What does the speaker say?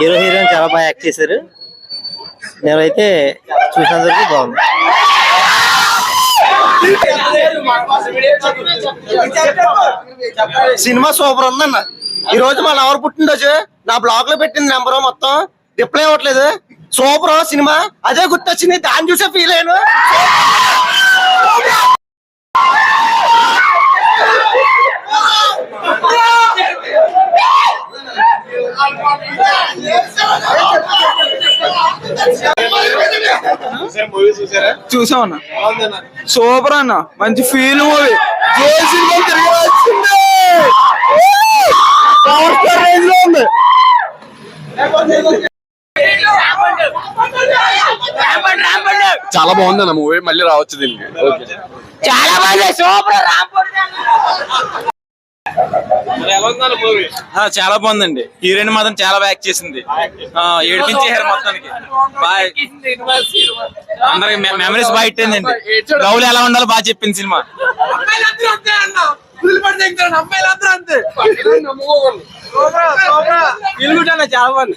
Hero heroine చాలా బాగా act చేశారు. నేనైతే చూసినందుకు బాగుంది. సినిమా సూపర్ ఉందన్న. ఈ రోజు మా ఎవరు పుట్టినరోజు. నా బ్లాగ్లో పెట్టింది నెంబర్ మొత్తం. రిప్లై అవ్వట్లేదు సూపర్ సినిమా. అదే గుర్తొచ్చింది. దాన్ని చూసే ఫీల్ అయ్యాను. చూసాం అన్న. సూపర్ అన్న. మంచి ఫీల్ మూవీ. ఉంది. చాలా బాగుంది అన్న మూవీ మళ్ళీ రావచ్చు దీనికి. చాలా బాగుంది. సూపర్. చాలా బాగుందండి. హీరోయిన్ మాత్రం చాలా బ్యాక్ చేసింది. ఆ, ఏడిపించేశారు మొత్తానికి. బాయ్ అందరికి మెమరీస్ బాగా ఇట్టిందండి లవ్లు ఎలా ఉండాలో బాగా చెప్పింది సినిమా. చాలా బాగుంది.